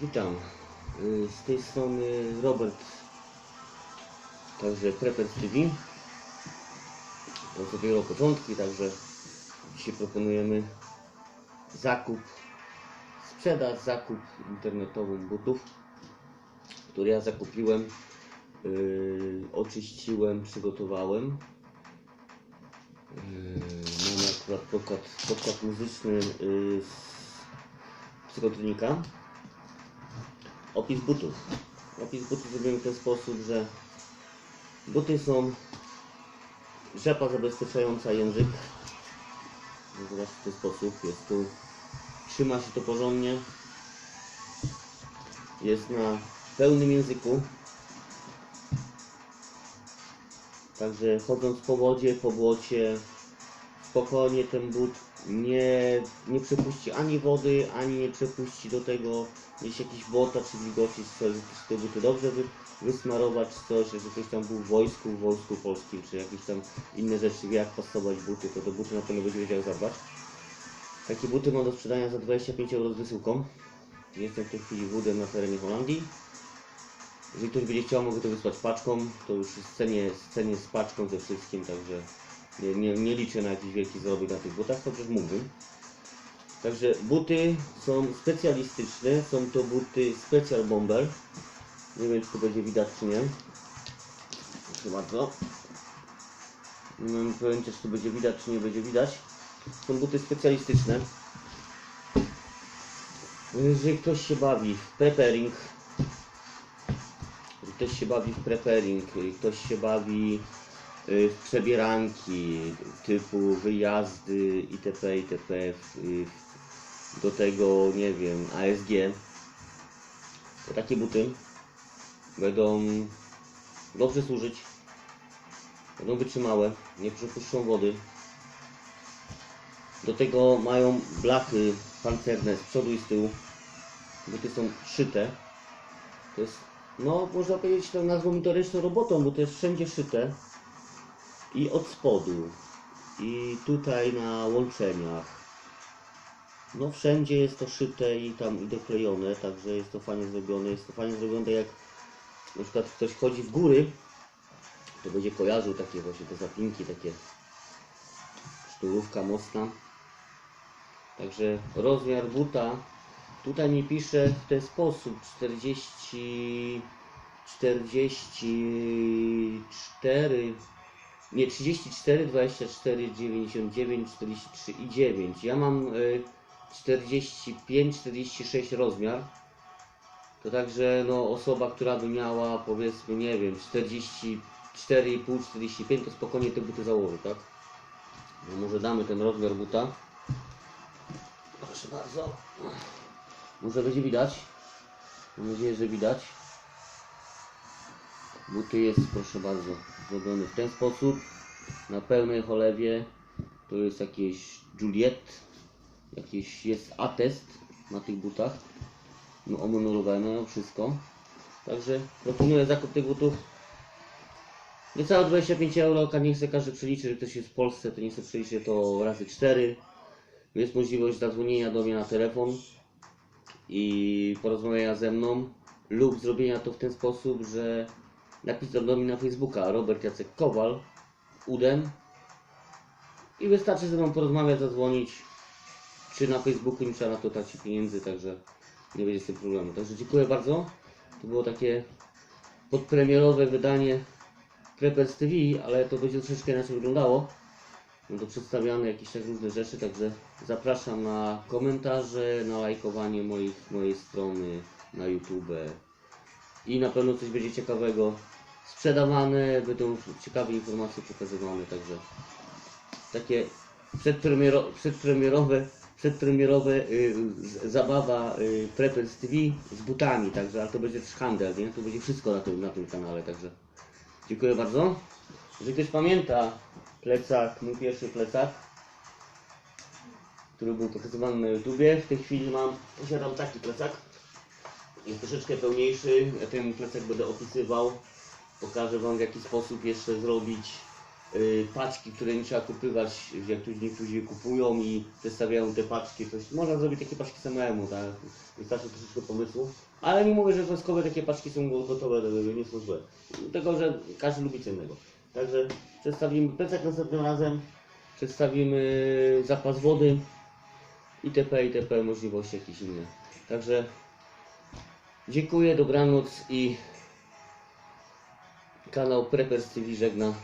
Witam. Y, Z tej strony Robert, także Preppers TV. To dopiero początki, także dzisiaj proponujemy zakup, sprzedaż, zakup internetową butów, które ja zakupiłem, yy, oczyściłem, przygotowałem. Yy, Mam akurat podkład, podkład muzyczny yy, z psychotronika. Opis butów. Opis butów zrobimy w ten sposób, że buty są rzepa zabezpieczająca język. Zobaczcie w ten sposób. Jest tu, trzyma się to porządnie. Jest na pełnym języku. Także chodząc po wodzie, po błocie, spokojnie ten but nie, nie przepuści ani wody, ani nie przepuści do tego gdzieś jakiś błota czy wilgoci, czy te buty dobrze wy, wysmarować, coś, jeżeli ktoś tam był w wojsku, w wojsku polskim, czy jakieś tam inne rzeczy, jak pasować buty, to do buty na pewno będzie wiedział zadbać. Takie buty mam do sprzedania za 25 euro z wysyłką. Jestem w tej chwili wódem na terenie Holandii. Jeżeli ktoś będzie chciał, mogę to wysłać paczką. To już w cenie, w cenie z paczką ze wszystkim, także nie, nie, nie liczę na jakiś wielki zarobek na tych butach, chociaż mógłbym. Także buty są specjalistyczne, są to buty Special Bomber. Nie wiem czy to będzie widać czy nie. Proszę bardzo. Nie pojęcia czy to będzie widać czy nie będzie widać. Są buty specjalistyczne. Jeżeli ktoś się bawi w preparing, ktoś się bawi w preparing, ktoś się bawi w przebieranki typu wyjazdy itp. itp. y, Do tego, nie wiem, ASG. To takie buty będą dobrze służyć. Będą wytrzymałe, nie przepuszczą wody. Do tego mają blachy pancerne z przodu i z tyłu. Buty są szyte. To jest, no można powiedzieć, to nazwą mi to ręczną robotą, bo to jest wszędzie szyte. I od spodu. I tutaj na łączeniach. No wszędzie jest to szyte i tam i doklejone, także jest to fajnie zrobione. Jest to fajnie zrobione jak na przykład ktoś chodzi w góry, to będzie kojarzył takie właśnie te zapinki, takie szturówka mocna. Także rozmiar buta tutaj mi pisze w ten sposób 40 44 nie 34 24 99 43 i 9 ja mam y, 45 46 rozmiar to także no osoba która by miała powiedzmy nie wiem 44,5 45 to spokojnie te buty założy tak no może damy ten rozmiar buta Proszę bardzo. Może będzie widać. Mam nadzieję, że widać. Buty jest, proszę bardzo, zrobiony w ten sposób. Na pełnej cholewie. To jest jakieś Juliet. Jakiś jest atest na tych butach. No, omonurowane, wszystko. Także proponuję zakup tych butów. Niecałe 25 euro, niech sobie każdy przeliczy, że ktoś jest w Polsce, to niech sobie przeliczy to razy 4. Jest możliwość zadzwonienia do mnie na telefon i porozmawiania ze mną lub zrobienia to w ten sposób, że napisał do mnie na Facebooka Robert Jacek Kowal Udem i wystarczy ze mną porozmawiać, zadzwonić czy na Facebooku nie trzeba na to tracić pieniędzy, także nie będzie z tym problemu. Także dziękuję bardzo. To było takie podpremierowe wydanie Preppers TV, ale to będzie troszeczkę inaczej wyglądało. Będą przedstawiane jakieś tak różne rzeczy, także zapraszam na komentarze, na lajkowanie moich, mojej strony na YouTube i na pewno coś będzie ciekawego sprzedawane, będą ciekawe informacje przekazywane, także takie przedpremiero, przedpremierowe, przedpremierowe y, z- zabawa y, Preppers TV z butami, także, ale to będzie też handel, nie? To będzie wszystko na tym, na tym kanale, także dziękuję bardzo. Jeżeli ktoś pamięta plecak, mój pierwszy plecak, który był pokazywany na YouTubie, w tej chwili mam, posiadam taki plecak. Jest troszeczkę pełniejszy, ten plecak będę opisywał. Pokażę Wam w jaki sposób jeszcze zrobić y, paczki, które nie trzeba kupywać, jak tu niektórzy kupują i przedstawiają te paczki, coś. Można zrobić takie paczki samemu, tak? Wystarczy troszeczkę pomysłu. Ale nie mówię, że wojskowe takie paczki są gotowe, to nie są złe. Tego, że każdy lubi co. Także przedstawimy plecak następnym razem, przedstawimy zapas wody, itp. itp. możliwości jakieś inne. Także dziękuję, dobranoc i Kanał Preppers TV żegna.